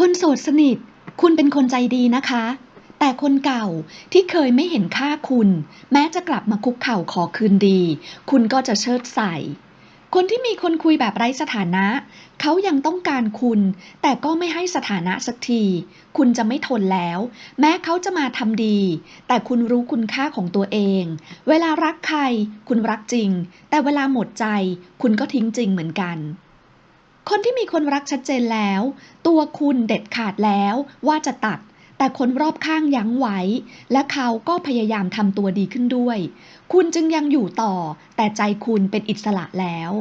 คนโสดสนิท คุณเป็นคนใจดีนะคะ แต่คนเก่าที่เคยไม่เห็นค่าคุณ แม้จะกลับมาคุกเข่าขอคืนดี คุณก็จะเชิดใส่ คนที่มีคนคุยแบบไร้สถานะ เขายังต้องการคุณ แต่ก็ไม่ให้สถานะสักที คุณจะไม่ทนแล้ว แม้เขาจะมาทำดี แต่คุณรู้คุณค่าของตัวเอง เวลารักใคร คุณรักจริง แต่เวลาหมดใจ คุณก็ทิ้งจริงเหมือนกัน คนที่มีคนรักชัดเจนแล้ว ตัวคุณเด็ดขาดแล้วว่าจะตัด แต่คนรอบข้างยั้งไว้ และเขาก็พยายามทำตัวดีขึ้นด้วย คุณจึงยังอยู่ต่อ แต่ใจคุณเป็นอิสระแล้ว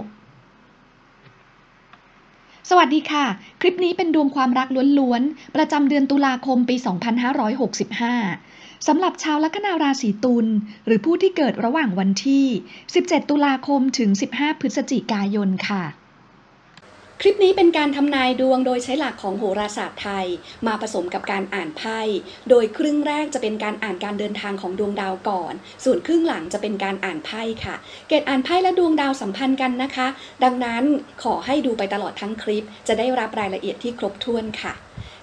สวัสดีค่ะ คลิปนี้เป็นดวงความรักล้วนๆ ประจำเดือนตุลาคมปี 2565สำหรับชาวลัคนาราศีตุลหรือผู้ที่เกิดระหว่างวันที่ 17 ตุลาคมถึง 15 พฤศจิกายนค่ะ คลิปนี้เป็นการทำนายดวงโดยใช้หลักของโหราศาสตร์ไทย มาผสมกับการอ่านไพ่ โดยครึ่งแรกจะเป็นการอ่านการเดินทางของดวงดาวก่อน ส่วนครึ่งหลังจะเป็นการอ่านไพ่ค่ะ เกตอ่านไพ่และดวงดาวสัมพันธ์กันนะคะ ดังนั้นขอให้ดูไปตลอดทั้งคลิป จะได้รับรายละเอียดที่ครบถ้วนค่ะ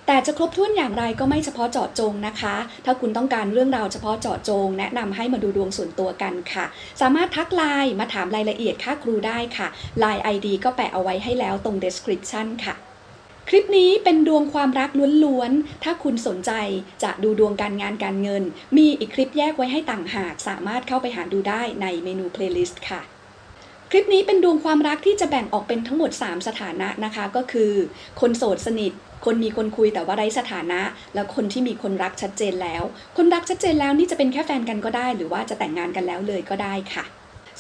แต่จะครบถ้วนอย่างไรก็ไม่เฉพาะเจาะจงนะคะ ถ้าคุณต้องการเรื่องราวเฉพาะเจาะจง แนะนำให้มาดูดวงส่วนตัวกันค่ะ สามารถทักไลน์มาถามรายละเอียดค่าครูได้ค่ะไลน์ ID ก็แปะเอาไว้ให้แล้วตรง description ค่ะคลิปนี้เป็นดวงความรักล้วนๆ ถ้าคุณสนใจจะดูดวงการงานการเงิน มีอีกคลิปแยกไว้ให้ต่างหาก สามารถเข้าไปหาดูได้ในเมนู playlist ค่ะ คลิปนี้เป็นดวงความรักที่จะแบ่งออกเป็นทั้งหมด 3 สถานะนะคะ ก็คือ คนโสดสนิท คนมีคนคุยแต่ว่าไร้สถานะ แล้วคนที่มีคนรักชัดเจนแล้ว คนรักชัดเจนแล้วนี่จะเป็นแค่แฟนกันก็ได้ หรือว่าจะแต่งงานกันแล้วเลยก็ได้ค่ะ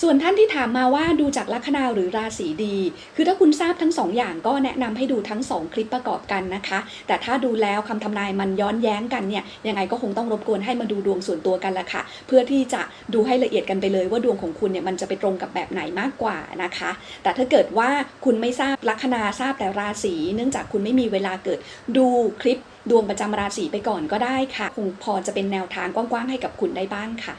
ส่วนท่านที่ถามมาว่าดูจากลัคนาหรือราศีดี คือถ้าคุณทราบทั้งสองอย่างก็แนะนำให้ดูทั้งสองคลิปประกอบกันนะคะ แต่ถ้าดูแล้วคำทำนายมันย้อนแย้งกันเนี่ยยังไงก็คงต้องรบกวนให้มาดูดวงส่วนตัวกันละค่ะ เพื่อที่จะดูให้ละเอียดกันไปเลยว่าดวงของคุณเนี่ยมันจะไปตรงกับแบบไหนมากกว่านะคะ แต่ถ้าเกิดว่าคุณไม่ทราบลัคนาทราบแต่ราศีเนื่องจากคุณไม่มีเวลาเกิดดูคลิปดวงประจำราศีไปก่อนก็ได้ค่ะ คงพอจะเป็นแนวทางกว้างๆให้กับคุณได้บ้างค่ะ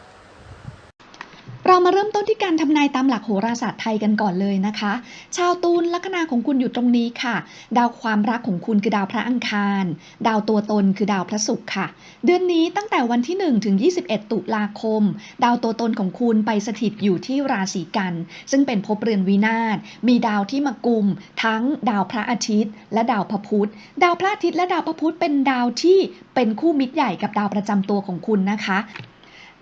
เรามาเริ่มต้นที่การทำนายตามหลักโหราศาสตร์ไทยกันก่อนเลยนะคะ ชาวตูนลัคนาของคุณอยู่ตรงนี้ค่ะ ดาวความรักของคุณคือดาวพระอังคาร ดาวตัวตนคือดาวพระศุกร์ค่ะ เดือนนี้ตั้งแต่วันที่ 1 ถึง 21 ตุลาคม ดาวตัวตนของคุณไปสถิตอยู่ที่ราศีกัน ซึ่งเป็นภพเรือนวินาศ มีดาวที่มากุม ทั้งดาวพระอาทิตย์ และดาวพระพุธ ดาวพระอาทิตย์และดาวพระพุธเป็นดาวที่เป็นคู่มิตรใหญ่กับดาวประจำตัวของคุณนะคะ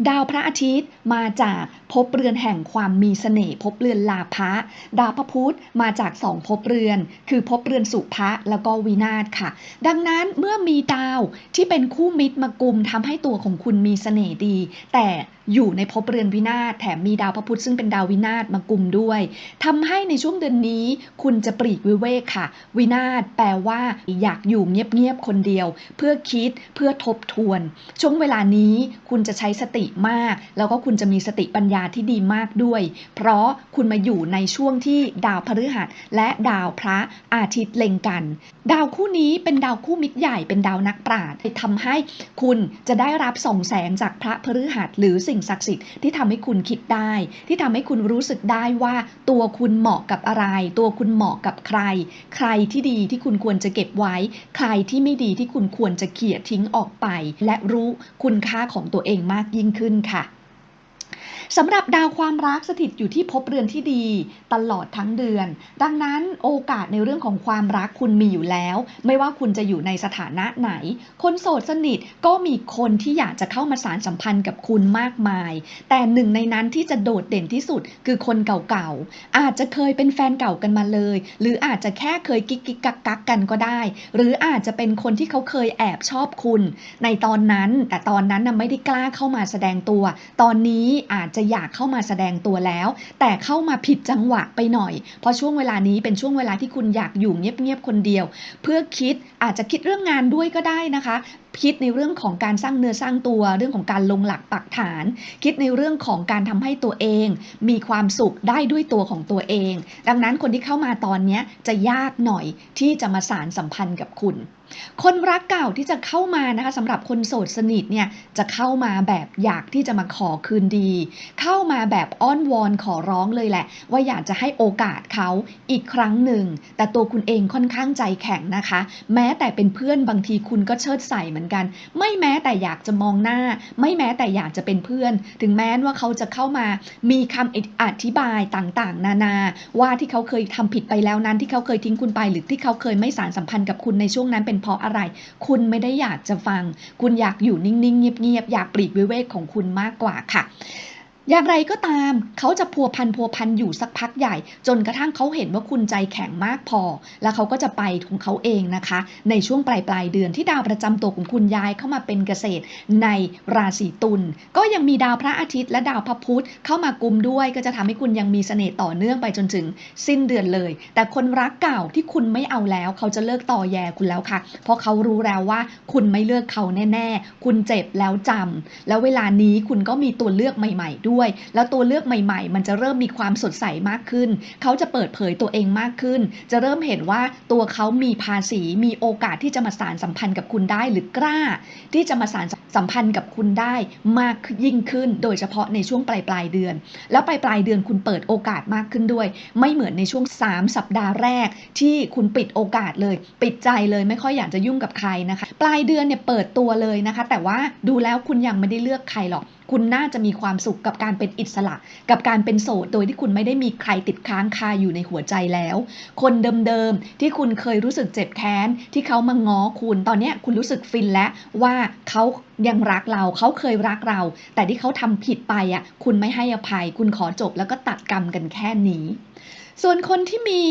ดาวพระอาทิตย์มาจากภพเรือนแห่งความมีเสน่ห์ภพเรือนลาภะดาวพระพุธมาจากสองภพเรือน คือภพเรือนสุภะแล้วก็วินาศค่ะ ดังนั้นเมื่อมีดาวที่เป็นคู่มิตรมากุมทำให้ตัวของคุณมีเสน่ห์ดี แต่อยู่ในภพเรือนวินาศแถมมีดาวพระพุธซึ่งเป็นดาววินาศมากุมด้วยทำให้ในช่วงเดือนนี้ คุณจะปลีกวิเวกค่ะ วินาศแปลว่า อยากอยู่เงียบๆคนเดียว เพื่อคิดเพื่อทบทวน ช่วงเวลานี้คุณจะใช้สติมาก แล้วก็คุณจะมีสติปัญญาที่ดีมากด้วย เพราะคุณมาอยู่ในช่วงที่ดาวพฤหัส และดาวพระอาทิตย์เล็งกัน ดาวคู่นี้เป็นดาวคู่มิตรใหญ่เป็นดาวนักปราชญ์ทำให้คุณจะได้รับส่องแสงจากพระพฤหัสหรือสิิ่งศักดิ์สิทธิ์ที่ทำให้คุณคิดได้ ที่ทำให้คุณรู้สึกได้ว่า ตัวคุณเหมาะกับอะไร ตัวคุณเหมาะกับใคร ใครที่ดีที่คุณควรจะเก็บไว้ ใครที่ไม่ดีที่คุณควรจะเขี่ยทิ้งออกไป และรู้คุณค่าของตัวเองมากยิ่งขึ้นค่ะ สำหรับดาวความรักสถิตอยู่ที่ภพเรือนที่ดี ตลอดทั้งเดือน ดังนั้นโอกาสในเรื่องของความรักคุณมีอยู่แล้ว ไม่ว่าคุณจะอยู่ในสถานะไหน คนโสดสนิทก็มีคนที่อยากจะเข้ามาสารสัมพันธ์กับคุณมากมาย แต่หนึ่งในนั้นที่จะโดดเด่นที่สุดคือคนเก่าๆ อาจจะเคยเป็นแฟนเก่ากันมาเลย หรืออาจจะแค่เคยกิ๊กกิ๊กกักกักกันก็ได้ หรืออาจจะเป็นคนที่เขาเคยแอบชอบคุณ ในตอนนั้น แต่ตอนนั้นน่ะไม่ได้กล้าเข้ามาแสดงตัว ตอนนี้อาจจะอยากเข้ามาแสดงตัวแล้ว แต่เข้ามาผิดจังหวะไปหน่อย เพราะช่วงเวลานี้เป็นช่วงเวลาที่คุณอยากอยู่เงียบๆคนเดียว เพื่อคิดอาจจะคิดเรื่องงานด้วยก็ได้นะคะคิดในเรื่องของการสร้างเนื้อสร้างตัว เรื่องของการลงหลักปักฐาน คิดในเรื่องของการทำให้ตัวเอง มีความสุขได้ด้วยตัวของตัวเอง ดังนั้นคนที่เข้ามาตอนนี้จะยากหน่อยที่จะมาสารสัมพันธ์กับคุณ คนรักเก่าที่จะเข้ามานะคะสำหรับคนโสดสนิทเนี่ยจะเข้ามาแบบอยากที่จะมาขอคืนดี เข้ามาแบบอ้อนวอนขอร้องเลยแหละ ว่าอยากจะให้โอกาสเขาอีกครั้งหนึ่ง แต่ตัวคุณเองค่อนข้างใจแข็งนะคะ แม้แต่เป็นเพื่อนบางทีคุณก็เชิดใส่เหมือนกัน ไม่แม้แต่อยากจะมองหน้า ไม่แม้แต่อยากจะเป็นเพื่อน ถึงแม้ว่าเขาจะเข้ามามีคำอธิบายต่างๆ นานา ว่าที่เขาเคยทำผิดไปแล้วนั้นที่เขาเคยทิ้งคุณไป หรือที่เขาเคยไม่สารสัมพันธ์กับคุณในช่วงนั้นเป็นเพราะอะไร คุณไม่ได้อยากจะฟัง คุณอยากอยู่นิ่งๆเงียบๆอยากปลีกวิเวกของคุณมากกว่าค่ะ อย่างไรก็ตาม เขาจะพัวพันพัวพันอยู่สักพักใหญ่ จนกระทั่งเขาเห็นว่าคุณใจแข็งมากพอ แล้วเขาก็จะไปของเขาเองนะคะ ในช่วงปลายปลายเดือนที่ดาวประจำตัวของคุณย้ายเข้ามาเป็นเกษตรในราศีตุลก็ยังมีดาวพระอาทิตย์และดาวพระพุธเข้ามากุมด้วย ก็จะทำให้คุณยังมีเสน่ห์ต่อเนื่องไปจนถึงสิ้นเดือนเลย แต่คนรักเก่าที่คุณไม่เอาแล้ว เขาจะเลิกต่อแยคุณแล้วค่ะ เพราะเขารู้แล้วว่าคุณไม่เลือกเขาแน่ ๆ คุณเจ็บแล้วจำแล้วเวลานี้คุณก็มีตัวเลือกใหม่ ๆด้วยแล้วตัวเลือกใหม่ ๆ มันจะเริ่มมีความสดใสมากขึ้น เขาจะเปิดเผยตัวเองมากขึ้น จะเริ่มเห็นว่าตัวเขามีภาษีมีโอกาสที่จะมาสารสัมพันธ์กับคุณได้หรือกล้า ที่จะมาสารสัมพันธ์กับคุณได้มากยิ่งขึ้น โดยเฉพาะในช่วงปลายปลายเดือน แล้วปลายปลายเดือนคุณเปิดโอกาสมากขึ้นด้วย ไม่เหมือนในช่วง 3 สัปดาห์แรก ที่คุณปิดโอกาสเลย ปิดใจเลยไม่ค่อยอยากจะยุ่งกับใครนะคะ ปลายเดือนเนี่ยเปิดตัวเลยนะคะ แต่ว่าดูแล้วคุณยังไม่ได้เลือกใครหรอกคุณน่าจะมีความสุขกับการเป็นอิสระ กับการเป็นโสด โดยที่คุณไม่ได้มีใครติดค้างคาอยู่ในหัวใจแล้ว คนเดิมๆ ที่คุณเคยรู้สึกเจ็บแค้น ที่เขามาง้อคุณ ตอนนี้คุณรู้สึกฟินแล้วว่าเขายังรักเราเขาเคยรักเรา แต่ที่เขาทำผิดไปอะคุณไม่ให้อภัย คุณขอจบแล้วก็ตัดกรรมกันแค่นี้ส่วนคนที่มี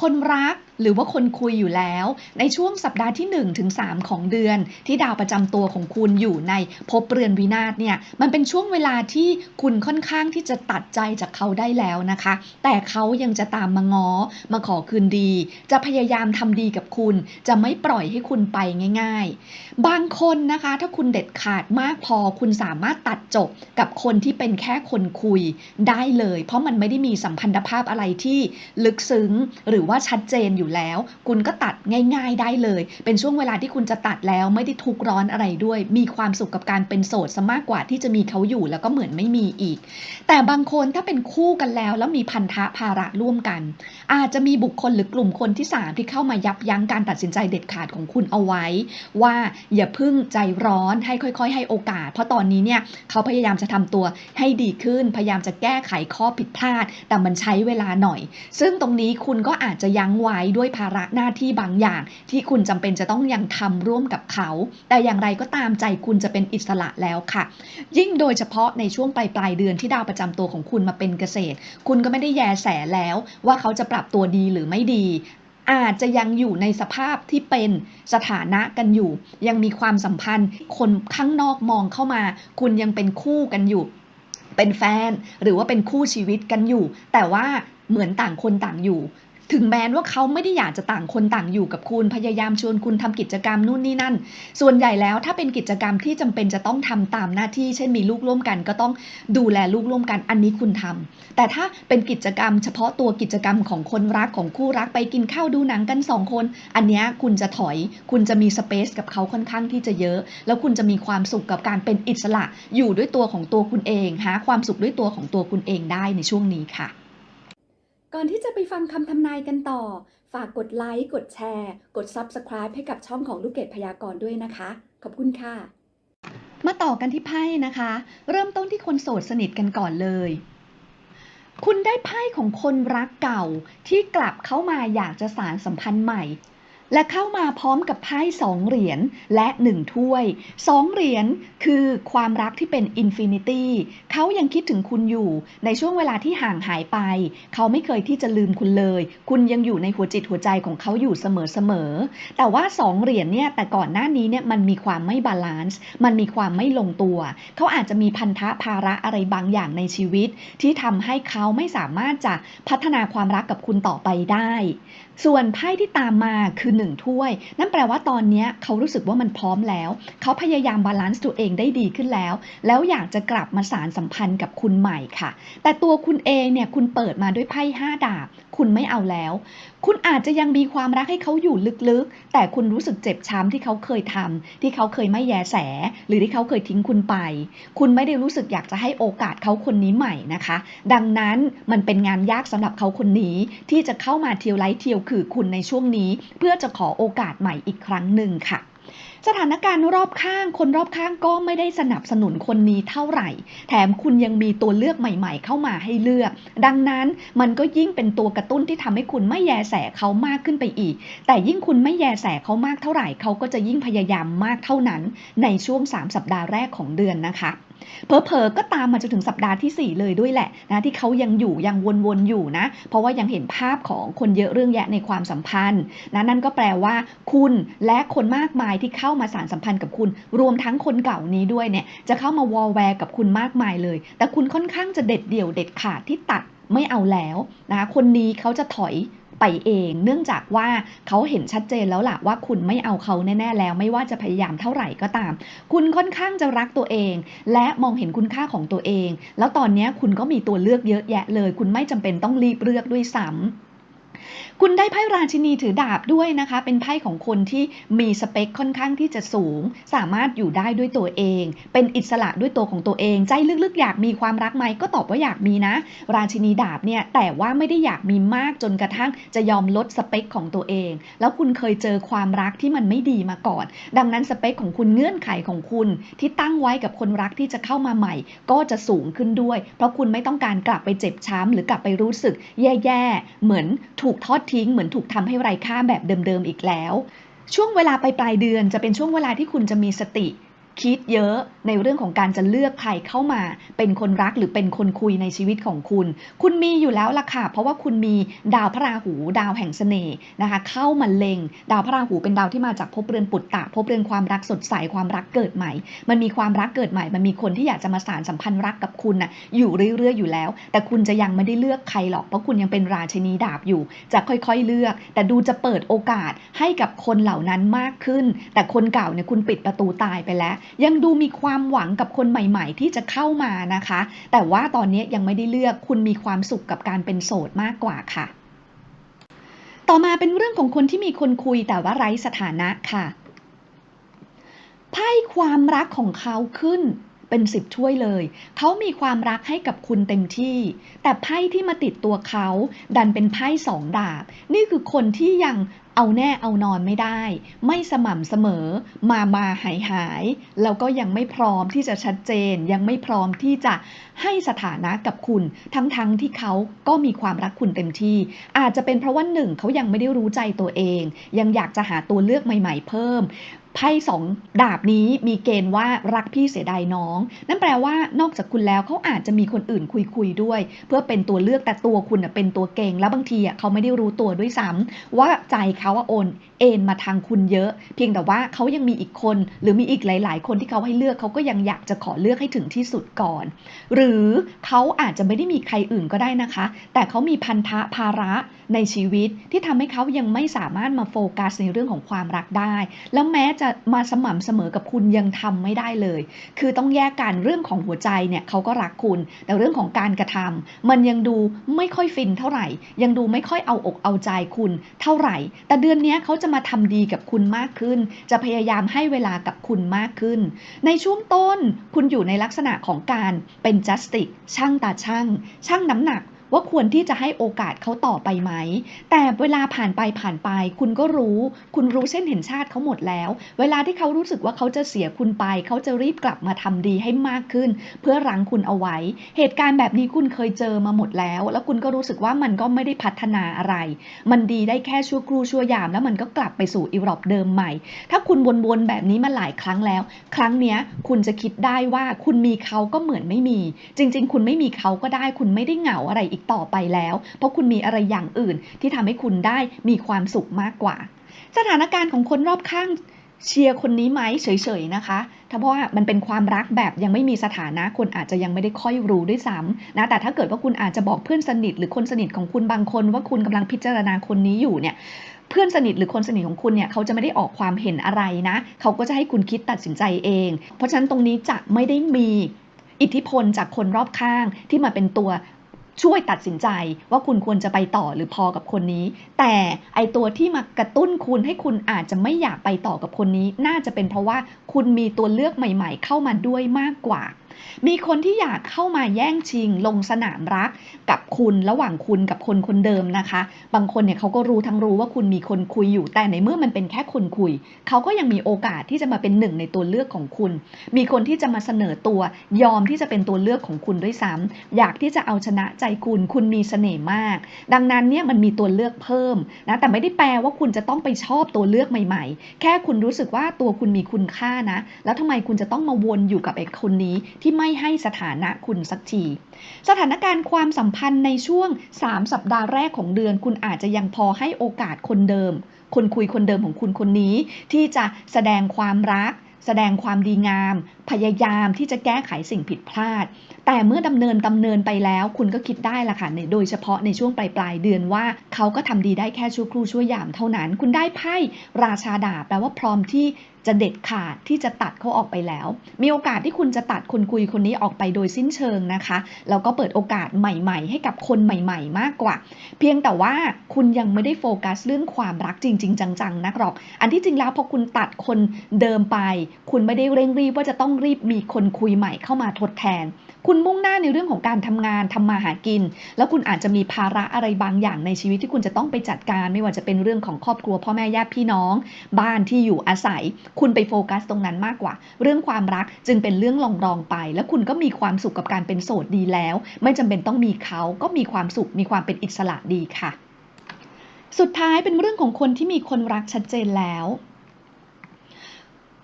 คนรักหรือว่าคนคุยอยู่แล้ว ในช่วงสัปดาห์ที่ 1 ถึง 3 ของเดือน ที่ดาวประจำตัวของคุณอยู่ในภพเรือนวินาศเนี่ยมันเป็นช่วงเวลาที่คุณค่อนข้างที่จะตัดใจจากเขาได้แล้วนะคะ แต่เขายังจะตามมาง้อมาขอคืนดี จะพยายามทำดีกับคุณ จะไม่ปล่อยให้คุณไปง่าย ๆ บางคนนะคะถ้าคุณเด็ดขาดมากพอคุณสามารถตัดจบกับคนที่เป็นแค่คนคุยได้เลย เพราะมันไม่ได้มีสัมพันธภาพอะไรที่ลึกซึ้ง หรือว่าชัดเจนอยู่แล้ว คุณก็ตัดง่าย ๆ ได้เลย เป็นช่วงเวลาที่คุณจะตัดแล้วไม่ได้ทุกร้อนอะไรด้วย มีความสุขกับการเป็นโสดซะมากกว่าที่จะมีเขาอยู่แล้วก็เหมือนไม่มีอีก แต่บางคนถ้าเป็นคู่กันแล้ว แล้วมีพันธะภาระร่วมกัน อาจจะมีบุคคลหรือกลุ่มคนที่สามที่เข้ามายับยั้งการตัดสินใจเด็ดขาดของคุณเอาไว้ ว่าอย่าพึ่งใจร้อนให้ค่อยๆ ให้โอกาส เพราะตอนนี้เนี่ยเขาพยายามจะทำตัวให้ดีขึ้นพยายามจะแก้ไขข้อผิดพลาด แต่มันใช้เวลาหน่อยซึ่งตรงนี้คุณก็อาจจะยั้งไว้ด้วยภาระหน้าที่บางอย่าง ที่คุณจำเป็นจะต้องยังทำร่วมกับเขา แต่อย่างไรก็ตามใจคุณจะเป็นอิสระแล้วค่ะ ยิ่งโดยเฉพาะในช่วงปลายปลายเดือนที่ดาวประจำตัวของคุณมาเป็นเกษตร คุณก็ไม่ได้แยแสแล้วว่าเขาจะปรับตัวดีหรือไม่ดีอาจจะยังอยู่ในสภาพที่เป็นสถานะกันอยู่ ยังมีความสัมพันธ์ คนข้างนอกมองเข้ามา คุณยังเป็นคู่กันอยู่ เป็นแฟนหรือว่าเป็นคู่ชีวิตกันอยู่ แต่ว่าเหมือนต่างคนต่างอยู่ ถึงแม้ว่าเขาไม่ได้อยากจะต่างคนต่างอยู่กับคุณพยายามชวนคุณทำกิจกรรมนู่นนี่นั่น ส่วนใหญ่แล้วถ้าเป็นกิจกรรมที่จำเป็นจะต้องทำตามหน้าที่ เช่นมีลูกร่วมกัน ก็ต้องดูแลลูกร่วมกันอันนี้คุณทำแต่ถ้าเป็นกิจกรรม เฉพาะตัวกิจกรรมของคนรักของคู่รักไปกินข้าวดูหนังกันสองคน อันนี้คุณจะถอย คุณจะมีสเปซกับเขาค่อนข้างที่จะเยอะ แล้วคุณจะมีความสุขกับการเป็นอิสระอยู่ด้วยตัวของตัวคุณเอง หาความสุขด้วยตัวของตัวคุณเองได้ในช่วงนี้ค่ะ ก่อนที่จะไปฟังคำทำนายกันต่อ ฝากกดไลค์ กดแชร์ กด Subscribe ให้กับช่องของลูกเกดพยากรณ์ด้วยนะคะ ขอบคุณค่ะ มาต่อกันที่ไพ่นะคะ เริ่มต้นที่คนโสดสนิทกันก่อนเลย คุณได้ไพ่ของคนรักเก่าที่กลับเข้ามาอยากจะสารสัมพันธ์ใหม่ และเข้ามาพร้อมกับไพ่สองเหรียญและหนึ่งถ้วยสองเหรียญคือความรักที่เป็นอินฟินิตี้เขายังคิดถึงคุณอยู่ ในช่วงเวลาที่ห่างหายไป เขาไม่เคยที่จะลืมคุณเลย คุณยังอยู่ในหัวจิตหัวใจของเขาอยู่เสมอๆแต่ว่าสองเหรียญเนี่ยแต่ก่อนหน้านี้เนี่ยมันมีความไม่บาลานซ์มันมีความไม่ลงตัว เขาอาจจะมีพันธะภาระอะไรบางอย่างในชีวิต ที่ทำให้เขาไม่สามารถจะพัฒนาความรักกับคุณต่อไปได้ ส่วนไพ่ที่ตามมาคือหนึ่งถ้วย นั่นแปลว่าตอนนี้เขารู้สึกว่ามันพร้อมแล้ว เขาพยายามบาลานซ์ตัวเองได้ดีขึ้นแล้ว แล้วอยากจะกลับมาสารสัมพันธ์กับคุณใหม่ค่ะ แต่ตัวคุณเองเนี่ยคุณเปิดมาด้วยไพ่ห้าดาบ คุณไม่เอาแล้ว คุณอาจจะยังมีความรักให้เขาอยู่ลึกๆ แต่คุณรู้สึกเจ็บช้ำที่เขาเคยทำที่เขาเคยไม่แยแส หรือที่เขาเคยทิ้งคุณไป คุณไม่ได้รู้สึกอยากจะให้โอกาสเขาคนนี้ใหม่นะคะ ดังนั้นมันเป็นงานยากสำหรับเขาคนนี้ ที่จะเข้ามาเที่ยวไลท์เที่ยวคือคุณในช่วงนี้ เพื่อจะขอโอกาสใหม่อีกครั้งหนึ่งค่ะ สถานการณ์รอบข้าง คนรอบข้างก็ไม่ได้สนับสนุนคนนี้เท่าไหร่ แถมคุณยังมีตัวเลือกใหม่ ๆ เข้ามาให้เลือก ดังนั้นมันก็ยิ่งเป็นตัวกระตุ้นที่ทำให้คุณไม่แยแสเขามากขึ้นไปอีก แต่ยิ่งคุณไม่แยแสเขามากเท่าไหร่ เขาก็จะยิ่งพยายามมากเท่านั้น ในช่วง 3 สัปดาห์แรกของเดือนนะคะ เผลอก็ตามมาจนถึงสัปดาห์ที่ 4 เลยด้วยแหละนะที่เขายังอยู่ยังวนๆอยู่นะ เพราะว่ายังเห็นภาพของคนเยอะเรื่องแยะในความสัมพันธ์นะนั่นก็แปลว่า คุณและคนมากมายที่เข้ามาสารสัมพันธ์กับคุณ รวมทั้งคนเก่านี้ด้วยเนี่ยจะเข้ามาวอลแวร์กับคุณมากมายเลย แต่คุณค่อนข้างจะเด็ดเดี่ยวเด็ดขาดที่ตัดไม่เอาแล้วนะคะคนนี้เขาจะถอย ไปเอง เนื่องจากว่าเขาเห็นชัดเจนแล้วล่ะว่าคุณไม่เอาเขาแน่ๆแล้ว ไม่ว่าจะพยายามเท่าไหร่ก็ตาม คุณค่อนข้างจะรักตัวเอง และมองเห็นคุณค่าของตัวเอง แล้วตอนนี้คุณก็มีตัวเลือกเยอะแยะเลย คุณไม่จำเป็นต้องรีบเลือกด้วยซ้ำ คุณได้ไพ่ราชินีถือดาบด้วยนะคะ เป็นไพ่ของคนที่มีสเปคค่อนข้างที่จะสูง สามารถอยู่ได้ด้วยตัวเอง เป็นอิสระด้วยตัวของตัวเอง ใจลึกๆ อยากมีความรักไหมก็ตอบว่าอยากมีนะ ราชินีดาบเนี่ยแต่ว่าไม่ได้อยากมีมากจนกระทั่งจะยอมลดสเปคของตัวเอง แล้วคุณเคยเจอความรักที่มันไม่ดีมาก่อน ดังนั้นสเปคของคุณเงื่อนไขของคุณ ที่ตั้งไว้กับคนรักที่จะเข้ามาใหม่ ก็จะสูงขึ้นด้วย เพราะคุณไม่ต้องการกลับไปเจ็บช้ำหรือกลับไปรู้สึกแย่ๆเหมือนถูกทอดทิ้งเหมือนถูกทำให้ไร้ค่าแบบเดิมๆอีกแล้ว ช่วงเวลาไปปลายเดือนจะเป็นช่วงเวลาที่คุณจะมีสติ คิดเยอะในเรื่องของการจะเลือกใครเข้ามาเป็นคนรักหรือเป็นคนคุยในชีวิตของคุณ คุณมีอยู่แล้วล่ะค่ะ เพราะว่าคุณมีดาวพระราหูดาวแห่งเสน่ห์นะคะ เข้ามาเล็ง ดาวพระราหูเป็นดาวที่มาจากภพเรือนปุตตะภพเรือนความรักสดใสความรักเกิดใหม่ มันมีความรักเกิดใหม่ มันมีคนที่อยากจะมาสานสัมพันธ์รักกับคุณน่ะอยู่เรื่อยๆอยู่แล้ว แต่คุณจะยังไม่ได้เลือกใครหรอกเพราะคุณยังเป็นราชินีดาบอยู่ จะค่อยๆเลือก แต่ดูจะเปิดโอกาสให้กับคนเหล่านั้นมากขึ้น แต่คนเก่าเนี่ยคุณปิดประตูตายไปแล้วยังดูมีความหวังกับคนใหม่ ๆ ที่จะเข้ามานะคะ แต่ว่าตอนนี้ยังไม่ได้เลือกคุณมีความสุขกับการเป็นโสดมากกว่าค่ะ ต่อมาเป็นเรื่องของคนที่มีคนคุยแต่ว่าไร้สถานะค่ะไพ่ความรักของเขาขึ้น เป็นสิบถ้วยเลย เขามีความรักให้กับคุณเต็มที่ แต่ไพ่ที่มาติดตัวเขา ดันเป็นไพ่สองดาบ นี่คือคนที่ยังเอาแน่เอานอนไม่ได้ ไม่สม่ำเสมอ มามาหายหาย แล้วก็ยังไม่พร้อมที่จะชัดเจน ยังไม่พร้อมที่จะให้สถานะกับคุณ ทั้งๆทที่เขาก็มีความรักคุณเต็มที่ อาจจะเป็นเพราะว่าหนึ่งเขายังไม่ได้รู้ใจตัวเอง ยังอยากจะหาตัวเลือกใหม่ ๆ เพิ่ม ไพ่สองดาบนี้มีเกณฑ์ว่ารักพี่เสียดายน้อง นั่นแปลว่านอกจากคุณแล้วเขาอาจจะมีคนอื่นคุยคุยๆด้วย เพื่อเป็นตัวเลือกแต่ตัวคุณเป็นตัวเก่ง แล้วบางทีเขาไม่ได้รู้ตัวด้วยซ้ำว่าใจเขาโอนเอ็นมาทางคุณเยอะ เพียงแต่ว่าเขายังมีอีกคน หรือมีอีกหลาย ๆ คนที่เขาให้เลือกเขาก็ยังอยากจะขอเลือกให้ถึงที่สุดก่อน หรือเขาอาจจะไม่ได้มีใครอื่นก็ได้นะคะ แต่เขามีพันธะภาระในชีวิตที่ทำให้เขายังไม่สามารถมาโฟกัสในเรื่องของความรักได้ แล้วแม้จะมาสม่ำเสมอกับคุณยังทำไม่ได้เลย คือต้องแยกกันเรื่องของหัวใจเนี่ยเขาก็รักคุณ แต่เรื่องของการกระทำมันยังดูไม่ค่อยฟินเท่าไหร่ ยังดูไม่ค่อยเอาอกเอาใจคุณเท่าไหร่ แต่เดือนนี้เขาจะมาทำดีกับคุณมากขึ้น จะพยายามให้เวลากับคุณมากขึ้น ในช่วงต้นคุณอยู่ในลักษณะของการเป็น justice ช่างตาช่าง ช่างน้ำหนัก ว่าควรที่จะให้โอกาสเขาต่อไปไหม แต่เวลาผ่านไปผ่านไป คุณก็รู้ คุณรู้เส้นเห็นชาติเขาหมดแล้ว เวลาที่เขารู้สึกว่าเขาจะเสียคุณไป เขาจะรีบกลับมาทำดีให้มากขึ้น เพื่อรั้งคุณเอาไว้ เหตุการณ์แบบนี้คุณเคยเจอมาหมดแล้ว แล้วคุณก็รู้สึกว่ามันก็ไม่ได้พัฒนาอะไร มันดีได้แค่ชั่วครู่ชั่วยาม แล้วมันก็กลับไปสู่อีรอบเดิมใหม่ ถ้าคุณวนๆแบบนี้มาหลายครั้งแล้ว ครั้งเนี้ยคุณจะคิดได้ว่าคุณมีเขาก็เหมือนไม่มี จริง ๆ คุณไม่มีเขาก็ได้ คุณไม่ได้เหงาอะไรอีกต่อไปแล้ว เพราะคุณมีอะไรอย่างอื่นที่ทำให้คุณได้มีความสุขมากกว่า สถานการณ์ของคนรอบข้างเชียร์คนนี้ไหมเฉยๆนะคะ ถ้าเพราะว่ามันเป็นความรักแบบยังไม่มีสถานะคนอาจจะยังไม่ได้ค่อยรู้ด้วยซ้ำนะ แต่ถ้าเกิดว่าคุณอาจจะบอกเพื่อนสนิทหรือคนสนิทของคุณบางคนว่าคุณกำลังพิจารณาคนนี้อยู่เนี่ย เพื่อนสนิทหรือคนสนิทของคุณเนี่ยเขาจะไม่ได้ออกความเห็นอะไรนะ เขาก็จะให้คุณคิดตัดสินใจเอง เพราะฉะนั้นตรงนี้จะไม่ได้มีอิทธิพลจากคนรอบข้างที่มาเป็นตัว ช่วยตัดสินใจว่าคุณควรจะไปต่อหรือพอกับคนนี้ แต่ไอตัวที่มากระตุ้นคุณให้คุณอาจจะไม่อยากไปต่อกับคนนี้ น่าจะเป็นเพราะว่าคุณมีตัวเลือกใหม่ ๆ เข้ามาด้วยมากกว่า มีคนที่อยากเข้ามาแย่งชิง ลงสนามรักกับคุณระหว่างคุณกับคนคนเดิมนะคะ บางคนเนี่ยเขาก็รู้ทั้งรู้ว่าคุณมีคนคุยอยู่ แต่ในเมื่อมันเป็นแค่คนคุย เขาก็ยังมีโอกาสที่จะมาเป็นหนึ่งในตัวเลือกของคุณ มีคนที่จะมาเสนอตัวยอมที่จะเป็นตัวเลือกของคุณด้วยซ้ำอยากที่จะเอาชนะใจคุณ คุณมีเสน่ห์มาก ดังนั้นเนี่ยมันมีตัวเลือกเพิ่มนะ แต่ไม่ได้แปลว่าคุณจะต้องไปชอบตัวเลือกใหม่ๆ แค่คุณรู้สึกว่าตัวคุณมีคุณค่านะ แล้วทำไมคุณจะต้องมาวนอยู่กับไอ้คนนี้ที่ไม่ให้สถานะคุณสักที สถานการณ์ความสัมพันธ์ในช่วง 3 สัปดาห์แรกของเดือน คุณอาจจะยังพอให้โอกาสคนเดิม คนคุยคนเดิมของคุณคนนี้ ที่จะแสดงความรัก แสดงความดีงาม พยายามที่จะแก้ไขสิ่งผิดพลาด แต่เมื่อดำเนินดำเนินไปแล้วคุณก็คิดได้ละค่ะในโดยเฉพาะในช่วงปลายปลายเดือนว่าเขาก็ทำดีได้แค่ชั่วครู่ชั่วยามเท่านั้น คุณได้ไพ่ราชาดาบแปลว่าพร้อมที่จะเด็ดขาดที่จะตัดเขาออกไปแล้ว มีโอกาสที่คุณจะตัดคนคุยคนนี้ออกไปโดยสิ้นเชิงนะคะ แล้วก็เปิดโอกาสใหม่ ๆ ให้กับคนใหม่ ๆ มากกว่า เพียงแต่ว่าคุณยังไม่ได้โฟกัสเรื่องความรักจริง ๆ จังๆนักหรอก อันที่จริงแล้วพอคุณตัดคนเดิมไป คุณไม่ได้เร่งรีบว่าจะต้องรีบมีคนคุยใหม่เข้ามาทดแทน คุณมุ่งหน้าในเรื่องของการทำงานทำมาหากิน แล้วคุณอาจจะมีภาระอะไรบางอย่างในชีวิตที่คุณจะต้องไปจัดการ ไม่ว่าจะเป็นเรื่องของครอบครัวพ่อแม่ญาติพี่น้อง บ้านที่อยู่อาศัย คุณไปโฟกัสตรงนั้นมากกว่า เรื่องความรักจึงเป็นเรื่องลองรองไป แล้วคุณก็มีความสุขกับการเป็นโสดดีแล้ว ไม่จำเป็นต้องมีเขาก็มีความสุขมีความเป็นอิสระดีค่ะ สุดท้ายเป็นเรื่องของคนที่มีคนรักชัดเจนแล้ว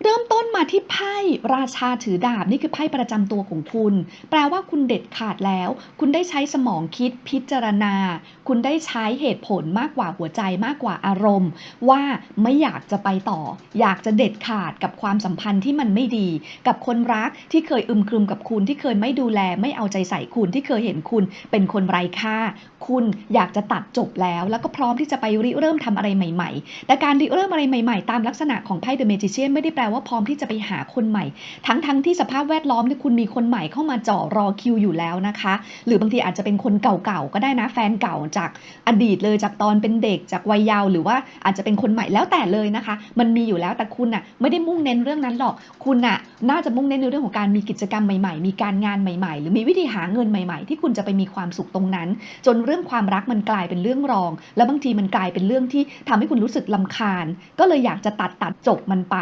เริ่มต้นมาที่ไพ่ราชาถือดาบนี่คือไพ่ประจำตัวของคุณ แปลว่าคุณเด็ดขาดแล้ว คุณได้ใช้สมองคิดพิจารณา คุณได้ใช้เหตุผลมากกว่าหัวใจมากกว่าอารมณ์ ว่าไม่อยากจะไปต่อ อยากจะเด็ดขาดกับความสัมพันธ์ที่มันไม่ดี กับคนรักที่เคยอึมครึมกับคุณที่เคยไม่ดูแล ไม่เอาใจใส่คุณที่เคยเห็นคุณ เป็นคนไร้ค่า คุณอยากจะตัดจบแล้ว แล้วก็พร้อมที่จะไปริเริ่มทำอะไรใหม่ ๆ แต่การริเริ่มอะไรใหม่ ๆ ตามลักษณะของไพ่เดอะเมจิเชียนไม่ได้แปลว่าพร้อมที่จะไปหาคนใหม่ ทั้งๆทที่สภาพแวดล้อมที่คุณมีคนใหม่เข้ามาเจ่อรอคิวอยู่แล้วนะคะ หรือบางทีอาจจะเป็นคนเก่าๆก็ได้นะแฟนเก่าจากอดีตเลยจากตอนเป็นเด็กจากวัยเยาว์หรือว่าอาจจะเป็นคนใหม่แล้วแต่เลยนะคะ มันมีอยู่แล้วแต่คุณน่ะไม่ได้มุ่งเน้นเรื่องนั้นหรอก คุณน่ะน่าจะมุ่งเน้นในเรื่องของการมีกิจกรรมใหม่ๆ มีการงานใหม่ๆ หรือมีวิธีหาเงินใหม่ๆ ที่คุณจะไปมีความสุขตรงนั้น จนเรื่องความรักมันกลายเป็นเรื่องรอง แล้วบางทีมันกลายเป็นเรื่องที่ทำให้คุณรู้สึกลำคาญ ก็เลยอยากจะตัดตัดจบมันไป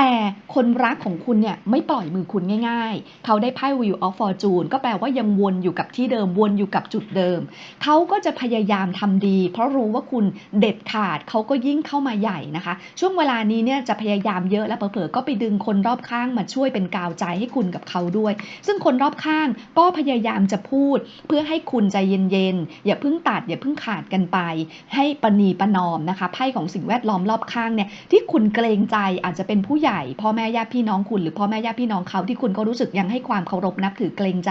แต่คนรักของคุณเนี่ยไม่ปล่อยมือคุณง่ายๆ เขาได้ไพ่ Wheel of Fortune ก็แปลว่ายังวนอยู่กับที่เดิมวนอยู่กับจุดเดิม เขาก็จะพยายามทำดี เพราะรู้ว่าคุณเด็ดขาดเขาก็ยิ่งเข้ามาใหญ่นะคะ ช่วงเวลานี้เนี่ยจะพยายามเยอะและเผลอๆก็ไปดึงคนรอบข้างมาช่วยเป็นกาวใจให้คุณกับเขาด้วย ซึ่งคนรอบข้างก็พยายามจะพูด เพื่อให้คุณใจเย็นๆอย่าเพิ่งตัดอย่าเพิ่งขาดกันไป ให้ปณีประนอมนะคะไพ่ของสิ่งแวดล้อมรอบข้างเนี่ยที่คุณเกรงใจอาจจะเป็นผู้ใหญ่พ่อแม่ญาติพี่น้องคุณหรือพ่อแม่ญาติพี่น้องเขาที่คุณก็รู้สึกยังให้ความเคารพนับถือเกรงใจ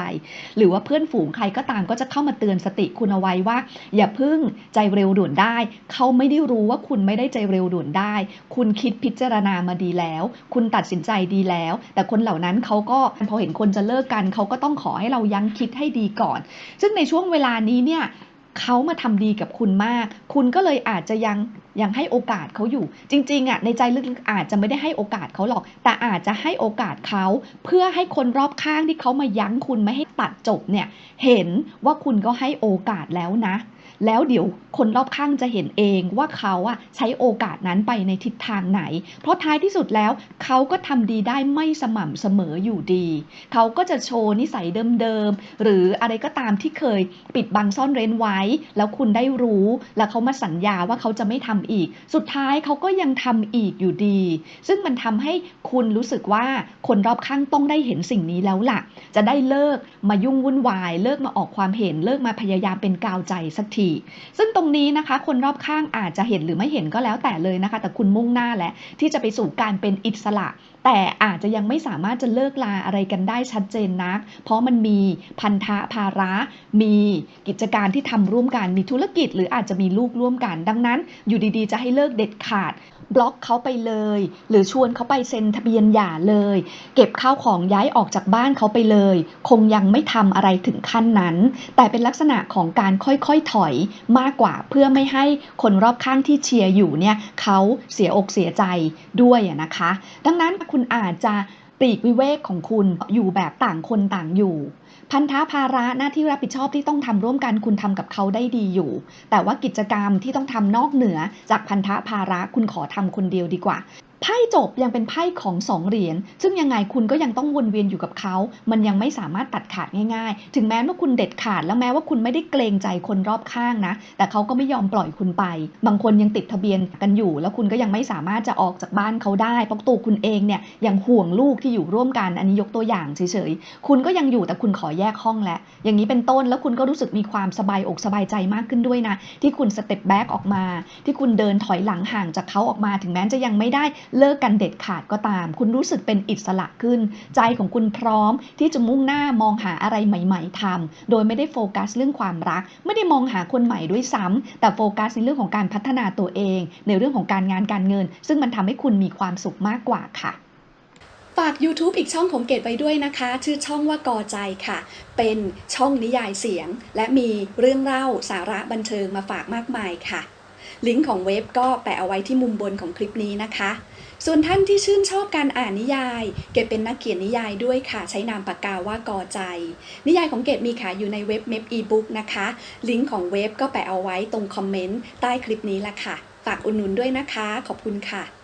หรือว่าเพื่อนฝูงใครก็ตามก็จะเข้ามาเตือนสติคุณเอาไว้ว่า อย่าพิ่งใจเร็วด่วนได้ เขาไม่ได้รู้ว่าคุณไม่ได้ใจเร็วด่วนได้ คุณคิดพิจารณามาดีแล้ว คุณตัดสินใจดีแล้ว แต่คนเหล่านั้นเขาก็พอเห็นคนจะเลิกกันเขาก็ต้องขอให้เรายั้งคิดให้ดีก่อน ซึ่งในช่วงเวลานี้เนี่ยเขามาทำดีกับคุณมาก คุณก็เลยอาจจะยัง ยังให้โอกาสเขาอยู่ จริงๆอะในใจลึกๆอาจจะไม่ได้ให้โอกาสเขาหรอก แต่อาจจะให้โอกาสเขาเพื่อให้คนรอบข้างที่เขามายั้งคุณไม่ให้ตัดจบเนี่ยเห็นว่าคุณก็ให้โอกาสแล้วนะ แล้วเดี๋ยวคนรอบข้างจะเห็นเองว่าเขาอะใช้โอกาสนั้นไปในทิศทางไหน เพราะท้ายที่สุดแล้วเขาก็ทำดีได้ไม่สม่ำเสมออยู่ดี เขาก็จะโชว์นิสัยเดิมๆหรืออะไรก็ตามที่เคยปิดบังซ่อนเร้นไว้ แล้วคุณได้รู้ แล้วเขามาสัญญาว่าเขาจะไม่ทำอีก สุดท้ายเขาก็ยังทำอีกอยู่ดี ซึ่งมันทำให้คุณรู้สึกว่าคนรอบข้างต้องได้เห็นสิ่งนี้แล้วล่ะ จะได้เลิกมายุ่งวุ่นวาย เลิกมาออกความเห็น เลิกมาพยายามเป็นกาวใจสักที ซึ่งตรงนี้นะคะ คนรอบข้างอาจจะเห็นหรือไม่เห็นก็แล้วแต่เลยนะคะ แต่คุณมุ่งหน้าและที่จะไปสู่การเป็นอิสระ แต่อาจจะยังไม่สามารถจะเลิกลาอะไรกันได้ชัดเจนนัก เพราะมันมีพันธะภาระ มีกิจการที่ทำร่วมกัน มีธุรกิจ หรืออาจจะมีลูกร่วมกัน ดังนั้น อยู่ดีๆ จะให้เลิกเด็ดขาด บล็อกเขาไปเลย หรือชวนเขาไปเซ็นทะเบียนหย่าเลย เก็บข้าวของย้ายออกจากบ้านเขาไปเลย คงยังไม่ทำอะไรถึงขั้นนั้น แต่เป็นลักษณะของการค่อยๆถอยมากกว่าเพื่อไม่ให้คนรอบข้างที่เชียร์อยู่เนี่ยเขาเสียอกเสียใจด้วยนะคะ ดังนั้นคุณอาจจะปลีกวิเวกของคุณอยู่แบบต่างคนต่างอยู่ พันธะภาระหน้าที่รับผิดชอบที่ต้องทำร่วมกันคุณทำกับเขาได้ดีอยู่ แต่ว่ากิจกรรมที่ต้องทำนอกเหนือจากพันธะภาระคุณขอทำคนเดียวดีกว่าไพ่จบยังเป็นไพ่ของสองเหรียญซึ่งยังไงคุณก็ยังต้องวนเวียนอยู่กับเขา มันยังไม่สามารถตัดขาดง่าย ๆ ถึงแม้ว่าคุณเด็ดขาดแล้วแม้ว่าคุณไม่ได้เกรงใจคนรอบข้างนะ แต่เขาก็ไม่ยอมปล่อยคุณไป บางคนยังติดทะเบียนกันอยู่ แล้วคุณก็ยังไม่สามารถจะออกจากบ้านเขาได้เพราะตัวคุณเองเนี่ยยังห่วงลูกที่อยู่ร่วมกันอันนี้ยกตัวอย่างเฉยๆคุณก็ยังอยู่แต่คุณขอแยกห้องแล้วอย่างนี้เป็นต้นแล้วคุณก็รู้สึกมีความสบายอกสบายใจมากขึ้นด้วยนะที่คุณสเต็ปแบ็กออกมา ที่คุณเดินถอยหลังห่างจากเขาออกมา ถึงแม้จะยังไม่ได้เลิกกันเด็ดขาดก็ตาม คุณรู้สึกเป็นอิสระขึ้น ใจของคุณพร้อมที่จะมุ่งหน้ามองหาอะไรใหม่ๆทำโดยไม่ได้โฟกัสเรื่องความรัก ไม่ได้มองหาคนใหม่ด้วยซ้ำแต่โฟกัสในเรื่องของการพัฒนาตัวเอง ในเรื่องของการงานการเงิน ซึ่งมันทำให้คุณมีความสุขมากกว่าค่ะฝาก YouTube อีกช่องของเกดไว้ด้วยนะคะ ชื่อช่องว่ากอใจค่ะ เป็นช่องนิยายเสียง และมีเรื่องเล่าสาระบันเทิงมาฝากมากมายค่ะ ลิงก์ของเว็บก็แปะเอาไว้ที่มุมบนของคลิปนี้นะคะ ส่วนท่านที่ชื่นชอบการอ่านนิยาย เกดเป็นนักเขียนนิยายด้วยค่ะ ใช้นามปากกาว่ากอใจ นิยายของเกดมีขายอยู่ในเว็บเม p อีบุ๊กนะคะ ลิงก์ของเว็บก็แปะเอาไว้ตรงคอมเมนต์ใต้คลิปนี้ละค่ะ ฝากอุดหนุนด้วยนะคะ ขอบคุณค่ะ